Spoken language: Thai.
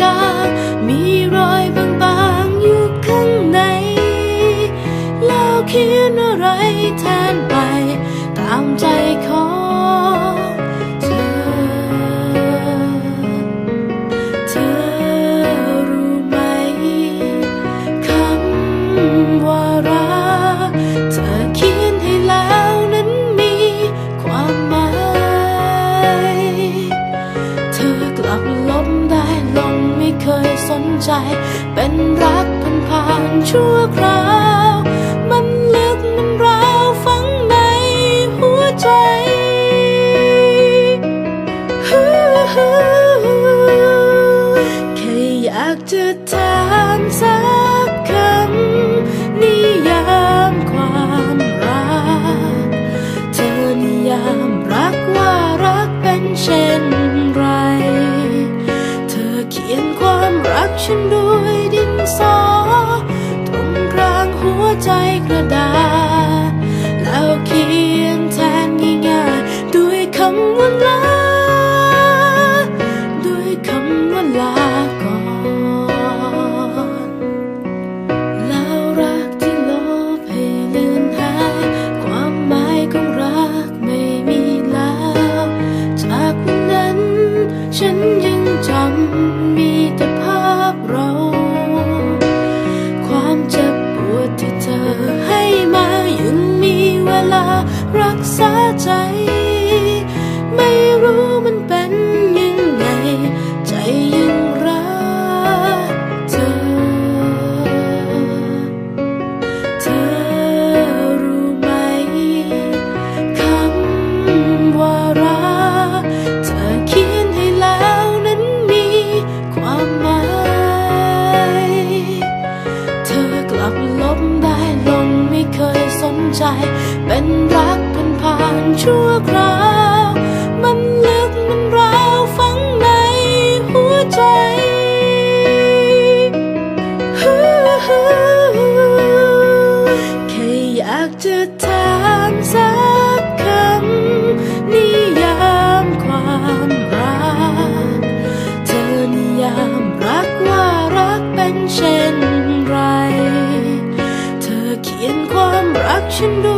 จามีรอยบางๆอยู่ข้างในเราเขียนอะไรแทนไป ตามใจของ ใจ เป็นรักผ่านๆชั่วคราว มันลึกมันร้าวฝังในหัวใจแค่อยากจะถามสัก passion do รักษาใจ ไม่รู้มันเป็น ใจ เป็นรักผ่านผ่านชั่วคราว มันลึกมันร้าวฝังในหัวใจแค่อยากจะถามสักคำนิยามความรัก เธอนิยามรักว่ารักเป็นเช่นไร เธอเขียน Action!